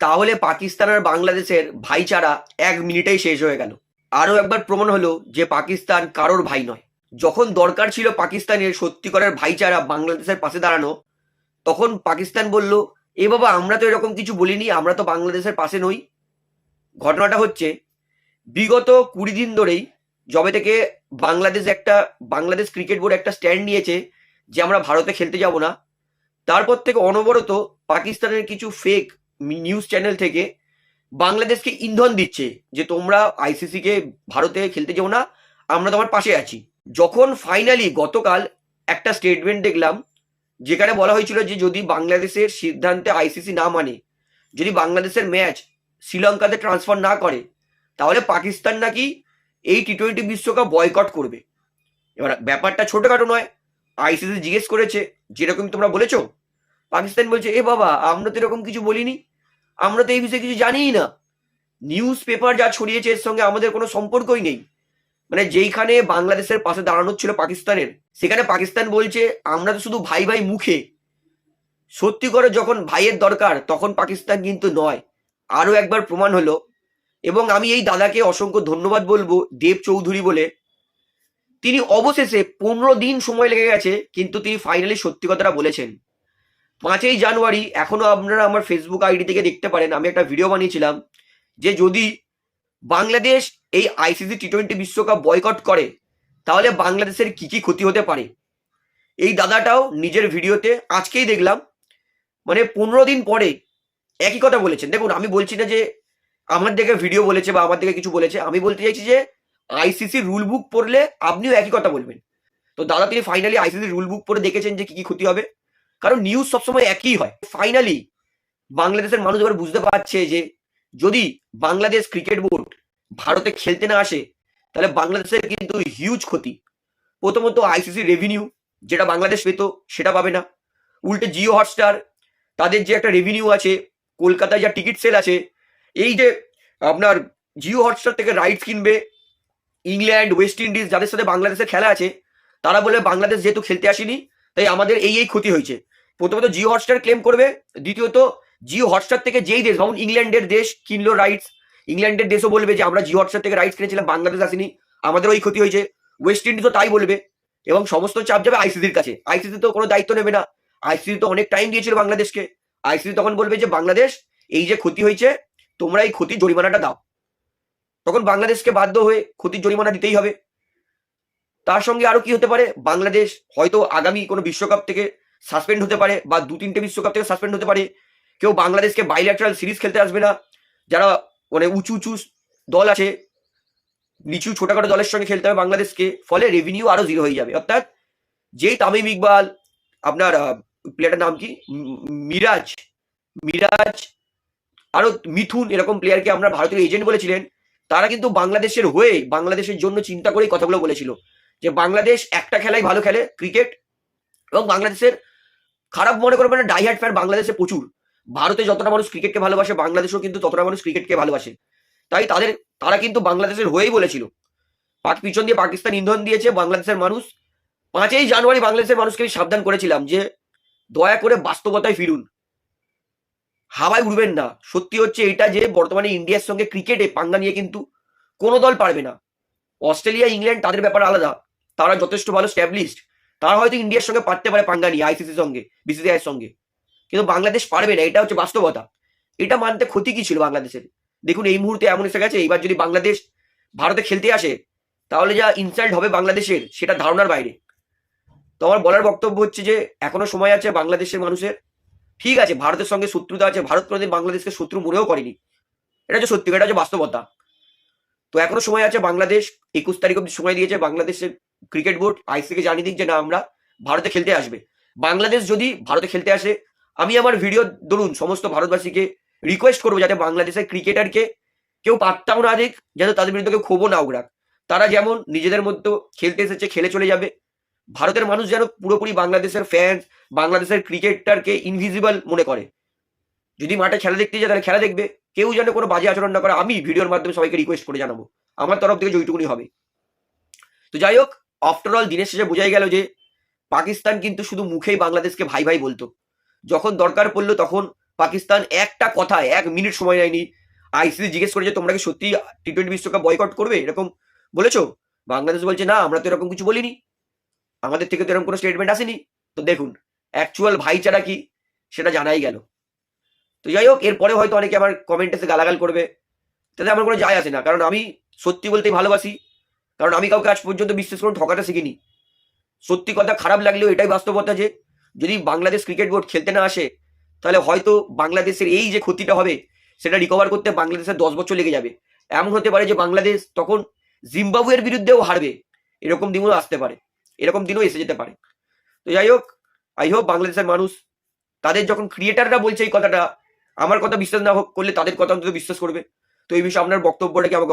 তাহলে পাকিস্তান আর বাংলাদেশের ভাইচারা এক মিনিটেই শেষ হয়ে গেল। আরও একবার প্রমাণ হলো যে পাকিস্তান কারোর ভাই নয়। যখন দরকার ছিল পাকিস্তানের সত্যিকারের ভাইচারা বাংলাদেশের পাশে দাঁড়ানো, তখন পাকিস্তান বলল, এ বাবা, আমরা তো এরকম কিছু বলিনি, আমরা তো বাংলাদেশের পাশে নই। ঘটনাটা হচ্ছে, বিগত কুড়ি দিন ধরেই যবে থেকে বাংলাদেশ একটা, বাংলাদেশ ক্রিকেট বোর্ড একটা স্ট্যান্ড নিয়েছে যে আমরা ভারতে খেলতে যাব না। তারপর থেকে অনবরত পাকিস্তানের কিছু ফেক নিউজ চ্যানেল থেকে বাংলাদেশকে ইন্ধন দিচ্ছে যে তোমরা আইসিসি কে ভারতে খেলতে যাও না, আমরা তোমার পাশে আছি। যখন ফাইনালি গতকাল একটা স্টেটমেন্ট দেখলাম, যেখানে বলা হয়েছিল যে যদি বাংলাদেশের সিদ্ধান্তে আইসিসি না মানে যদি বাংলাদেশের ম্যাচ শ্রীলঙ্কাতে ট্রান্সফার না করে, তাহলে পাকিস্তান নাকি এই টি টোয়েন্টি বিশ্বকাপ বয়কট করবে। এবার ব্যাপারটা ছোটখাটো নয় আইসিসি জিজ্ঞেস করেছে, যেরকম তোমরা বলেছ? পাকিস্তান বলছে, এ বাবা, আমরা তো এরকম কিছু বলিনি। আমরা তো এই বিষয়ে কিছু জানিই না। নিউজ পেপার যা ছড়িয়েছে, এর সঙ্গে আমাদের কোনো সম্পর্কই নেই। মানে যেইখানে বাংলাদেশের পাশে দাঁড়ানো ছিল পাকিস্তানের, সেখানে পাকিস্তান বলছে, আমরা তো শুধু ভাই ভাই মুখে। সত্যি করে যখন ভাইয়ের দরকার, তখন পাকিস্তান কিন্তু নয়। আরও একবার প্রমাণ হলো। এবং আমি এই দাদাকে অসংখ্য ধন্যবাদ বলব, দেব চৌধুরী বলে। তিনি অবশেষে পনেরো দিন সময় লেগে গেছে, কিন্তু তিনি ফাইনালি সত্যি কথাটা বলেছেন। পাঁচই জানুয়ারি, এখনও আপনারা আমার ফেসবুক আইডি থেকে দেখতে পারেন। আমি একটা ভিডিও বানিয়েছিলাম যে যদি বাংলাদেশ এই আইসিসি টি টোয়েন্টি বিশ্বকাপ বয়কট করে, তাহলে বাংলাদেশের কি কি ক্ষতি হতে পারে? এই দাদাটাও নিজের ভিডিওতে আজকেই দেখলাম। মানে পনেরো দিন পরে একই কথা বলেছেন। দেখুন, আমি বলছি না যে আমার দিকে ভিডিও বলেছে বা আমার দিকে কিছু বলেছে। আমি বলতে চাইছি যে আইসিসি রুল বুক পড়লে আপনিও একই কথা বলবেন। তো দাদা, তিনি ফাইনালি আইসিসি রুল বুক পড়ে দেখেছেন যে কি কি ক্ষতি হবে? কারণ নিউজ সবসময় একই হয়। ফাইনালি বাংলাদেশের মানুষ এবার বুঝতে পারছে যে যদি বাংলাদেশ ক্রিকেট বোর্ড ভারতে খেলতে না আসে, তাহলে বাংলাদেশের কিন্তু হিউজ ক্ষতি। প্রথমত আইসিসি রেভিনিউ যেটা বাংলাদেশ পেতো, সেটা পাবে না। উল্টে জিও হটস্টার তাদের যে একটা রেভিনিউ আছে, কলকাতায় যা টিকিট সেল আছে, এই যে আপনার জিও হটস্টার থেকে রাইটস কিনবে ইংল্যান্ড ওয়েস্ট ইন্ডিজ যাদের সাথে বাংলাদেশের খেলা আছে, তারা বলে বাংলাদেশ যেহেতু খেলতে আসেনি, তাই আমাদের এই এই ক্ষতি হয়েছে। প্রথমত জিও হটস্টার ক্লেম করবে, দ্বিতীয়ত জিও হটস্টার থেকে যেই দেশ, যেমন ইংল্যান্ডের দেশ কিনলো রাইটস ইংল্যান্ডের দেশও বলবে যে আমরা জিও হটস্টার থেকে রাইটস কিনেছিলাম, বাংলাদেশ আসেনি আমাদের ওই ক্ষতি হয়েছে ওয়েস্ট ইন্ডিজও তাই বলবে, এবং সমস্ত চাপ যাবে আইসিসির কাছে। আইসিসি তো কোনো দায়িত্ব নেবে না। আইসিসি তো অনেক টাইম দিয়েছিল বাংলাদেশকে। আইসিসি তখন বলবে যে, বাংলাদেশ, এই যে ক্ষতি হয়েছে, তোমরা এই ক্ষতির জরিমানাটা দাও। তখন বাংলাদেশকে বাধ্য হয়ে ক্ষতির জরিমানা দিতেই হবে। তার সঙ্গে আরও কি হতে পারে? বাংলাদেশ হয়তো আগামী কোনো বিশ্বকাপ থেকে সাসপেন্ড হতে পারে বা দু তিনটে বিশ্বকাপ থেকে সাসপেন্ড হতে পারে। কেউ বাংলাদেশকে বাইল্যাটারাল সিরিজ খেলতে আসবে না। যারা মানে উঁচু উঁচু দল আছে, নিচু, ছোটখাটো দলের সঙ্গে খেলতে হবে বাংলাদেশকে, ফলে রেভিনিউ আরও জিরো হয়ে যাবে। অর্থাৎ যেই তামিম ইকবাল, আপনার প্লেয়ারটার নাম কি? মিরাজ মিরাজ, আরও মিথুন এরকম প্লেয়ারকে আমরা ভারতীয় এজেন্ট বলেছিলেন, তারা কিন্তু বাংলাদেশের হয়ে, বাংলাদেশের জন্য চিন্তা করেই কথাগুলো বলেছিল। যে বাংলাদেশ একটা খেলাই ভালো খেলে ক্রিকেট এবং বাংলাদেশের খারাপ মনে করবে না ডাইহার্ট ফ্যান বাংলাদেশে প্রচুর। ভারতে যতটা মানুষ ক্রিকেটকে ভালোবাসে, বাংলাদেশেও কিন্তু ততটা মানুষ ক্রিকেটকে ভালোবাসে। তাই তাদের, তারা কিন্তু বাংলাদেশের হয়েই বলেছিল। পাক পিছন দিয়ে পাকিস্তান ইন্ধন দিয়েছে বাংলাদেশের মানুষ। পাঁচই জানুয়ারি বাংলাদেশের মানুষকে আমি সাবধান করেছিলাম যে, দয়া করে বাস্তবতায় ফিরুন। হাওয়ায় উড়বেন না। সত্যি হচ্ছে এটা যে, বর্তমানে ইন্ডিয়ার সঙ্গে ক্রিকেটে পাঙ্গা নিয়ে কিন্তু কোনো দল পারবে না। অস্ট্রেলিয়া, ইংল্যান্ড তাদের ব্যাপার আলাদা। তারা যথেষ্ট ভালো স্ট্যাবলিশড তারা হয়তো ইন্ডিয়ার সঙ্গে পারতে পারে পাঙ্গা নিয়ে আইসিসির সঙ্গে বিসিসিআই এর সঙ্গে। কিন্তু বাংলাদেশ পারবে না, এটা হচ্ছে বাস্তবতা। এটা মানতে ক্ষতি কি ছিল বাংলাদেশের? দেখুন, এই মুহূর্তে এমন এসে গেছে, এইবার যদি বাংলাদেশ ভারতে খেলতে আসে, তাহলে যা ইনসাল্ট হবে বাংলাদেশের, সেটা ধারণার বাইরে। তো আমার বলার বক্তব্য হচ্ছে যে, এখনও সময় আছে বাংলাদেশের মানুষের। ঠিক আছে, ভারতের সঙ্গে শত্রুতা আছে, ভারত কোনোদিন বাংলাদেশকে শত্রু মনেও করেনি। এটা হচ্ছে সত্যি, এটা হচ্ছে বাস্তবতা। তো এখনও সময় আছে বাংলাদেশ, একুশ তারিখ অব্দি সময় দিয়েছে বাংলাদেশের ক্রিকেট বোর্ড আইসিকে জানিয়ে দিক যে না, আমরা ভারতে খেলতে আসবে। বাংলাদেশ যদি ভারতে খেলতে আসে, আমি আমার ভিডিও ধরুন, সমস্ত ভারতবাসীকে রিকোয়েস্ট করব যাতে বাংলাদেশের ক্রিকেটারকে কেউ পাত্তাও না দিক, যাতে তাদের বিরুদ্ধে কেউ ক্ষোভও না উগড়াক। তারা যেমন নিজেদের মধ্যে খেলতে এসেছে, খেলে চলে যাবে, ভারতের মানুষ যেন পুরোপুরি বাংলাদেশের ফ্যান্স বাংলাদেশের ক্রিকেটারকে ইনভিজিবল মনে করে। যদি মাঠে খেলা দেখতে যায়, তাহলে খেলা দেখবে। কেউ যেন কোনো বাজে আচরণ না করে, আমি ভিডিওর মাধ্যমে সবাইকে রিকোয়েস্ট করে জানাব। আমার তরফ থেকে যেটুকুনি হবে। তো যাই হোক আফটার অল দিনের শেষে বোঝাই গেল যে, পাকিস্তান কিন্তু শুধু মুখেই বাংলাদেশকে ভাই ভাই বলতো। যখন দরকার পড়ল তখন পাকিস্তান একটা কথা, এক মিনিট সময় নেয়নি। আইসিসি জিজ্ঞেস করেছে, তোমরা কি সত্যি টি টোয়েন্টি বিশ্বকাপ বয়কট করবে? এরকম বলেছ? বাংলাদেশ বলছে, না, আমরা তো এরকম কিছু বলিনি। আমাদের থেকে তো এরকম কোনো স্টেটমেন্ট আসেনি। তো দেখুন অ্যাকচুয়াল ভাইচারা কি সেটা জানাই গেল। তো যাই হোক এরপরে হয়তো অনেকে আমার কমেন্ট এসে গালাগাল করবে। তাতে আমার কোনো যায় আসে না, কারণ আমি সত্যি বলতেই ভালোবাসি। কারণ আমি কাউকে আজ পর্যন্ত বিশ্বাস করুন ঠকাতে শিখিনি। সত্যি কথা খারাপ লাগলেও এটাই বাস্তবতা যে, যদি বাংলাদেশ ক্রিকেট বোর্ড খেলতে না আসে, তাহলে হয়তো বাংলাদেশের এই যে ক্ষতিটা হবে, সেটা রিকভার করতে বাংলাদেশের দশ বছর লেগে যাবে। এমন হতে পারে যে বাংলাদেশ তখন জিম্বাবুয়ের বিরুদ্ধেও হারবে। এরকম দিনও আসতে পারে। এরকম দিনও এসে যেতে পারে। তো যাই হোক আই হোপ বাংলাদেশের মানুষ, তাদের যখন ক্রিয়েটাররা বলছে এই কথাটা আমার কথা বিশ্বাস না করলে তাদের কথা অন্তত বিশ্বাস করবে। তো এই বিষয়ে আপনার বক্তব্যটা কি আমাকে